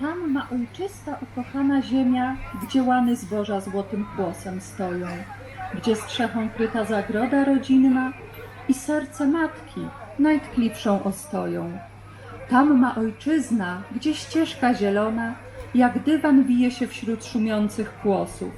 Tam ma ojczysta ukochana ziemia, gdzie łany zboża złotym głosem stoją, gdzie strzechą kryta zagroda rodzinna i serce matki najtkliwszą ostoją. Tam ma ojczyzna, gdzie ścieżka zielona, jak dywan wije się wśród szumiących kłosów.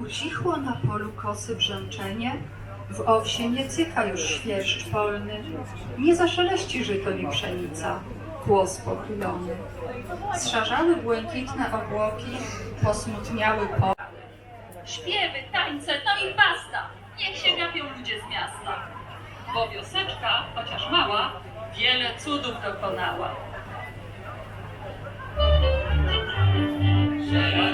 Ucichło na polu kosy brzęczenie, w owsie nie cyka już świerszcz polny, nie zaszeleści żyto ni pszenica, kłos pochylony. Zszarzały błękitne obłoki, posmutniały po... Śpiewy, tańce, no i basta! Niech się gapią ludzie z miasta. Bo wioseczka, chociaż mała, wiele cudów dokonała. Szeroki